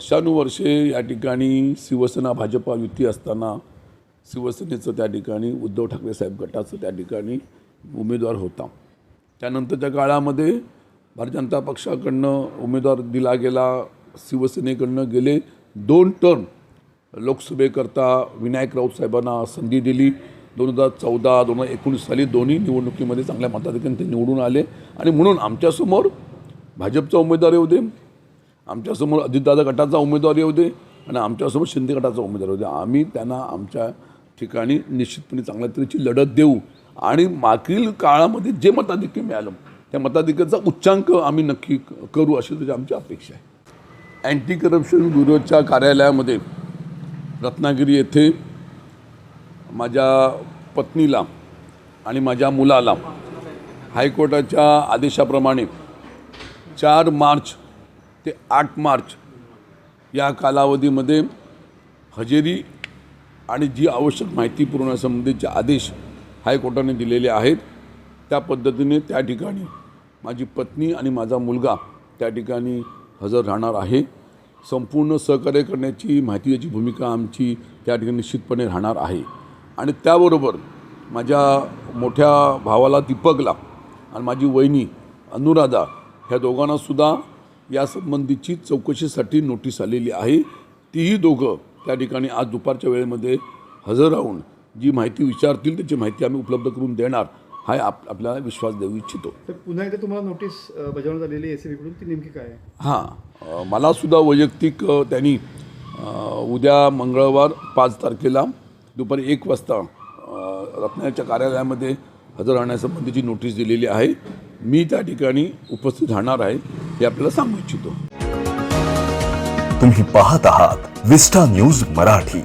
वर्षानुवर्षे या ठिकाणी शिवसेना भाजपा युती असताना शिवसेनेचं त्या ठिकाणी उद्धव ठाकरे साहेब गटाचं त्या ठिकाणी उमेदवार होता. त्यानंतरच्या काळामध्ये भारतीय जनता पक्षाकडनं उमेदवार दिला गेला शिवसेनेकडनं गेले दोन टर्म. लोकसभेकरता विनायक राऊत साहेबांना संधी दिली. दोन हजार चौदा दोन हजार एकोणीस साली दोन्ही निवडणुकीमध्ये चांगल्या मताधिक्याने ते निवडून आले. आणि म्हणून आमच्यासमोर भाजपचा उमेदवार येऊ दे. आमच्यासमोर अजितदादा गटाचा उमेदवारी होते आणि आमच्यासमोर शिंदे गटाचा उमेदवार होते. आम्ही त्यांना आमच्या ठिकाणी निश्चितपणे चांगल्या तऱ्हेची लढत देऊ. आणि मागील काळामध्ये जे मताधिक्य मिळालं त्या मताधिक्याचा उच्चांक आम्ही नक्की क- करू अशी त्याची आमची अपेक्षा आहे. अँटी करप्शन ब्युरोच्या कार्यालयामध्ये रत्नागिरी येथे माझ्या पत्नीला आणि माझ्या मुलाला हायकोर्टाच्या आदेशाप्रमाणे चार मार्च ते आठ मार्च या कालावधीमध्ये हजेरी आणि जी आवश्यक माहिती पुरवण्यासंबंधीचे आदेश हायकोर्टाने दिलेले आहेत त्या पद्धतीने त्या ठिकाणी माझी पत्नी आणि माझा मुलगा त्या ठिकाणी हजर राहणार आहे. संपूर्ण सहकार्य करण्याची माहितीची भूमिका आमची त्या ठिकाणी निश्चितपणे राहणार आहे. आणि त्याबरोबर माझ्या मोठ्या भावाला दीपकला आणि माझी वहिनी अनुराधा ह्या दोघांनासुद्धा यासंबंधीची चौकशीसाठी नोटीस आलेली आहे. तीही दोघं त्या ठिकाणी आज दुपारच्या वेळेमध्ये हजर राहून जी माहिती विचारतील त्याची माहिती आम्ही उपलब्ध करून देणार हा आप आपल्याला विश्वास देऊ इच्छितो. तर पुन्हा एकदा तुम्हाला नोटीस बजावण्यात आलेली एसकडून ती नेमकी काय आहे? हां मलासुद्धा वैयक्तिक त्यांनी उद्या मंगळवार पाच तारखेला दुपारी एक वाजता अ, रत्नागिरीच्या कार्यालयामध्ये हजर राहण्यासंबंधीची नोटीस दिलेली आहे. मी त्या ठिकाणी उपस्थित राहणार आहे हे आपल्याला सांगू इच्छितो. तुम्ही पाहत आहात विस्टा न्यूज मराठी.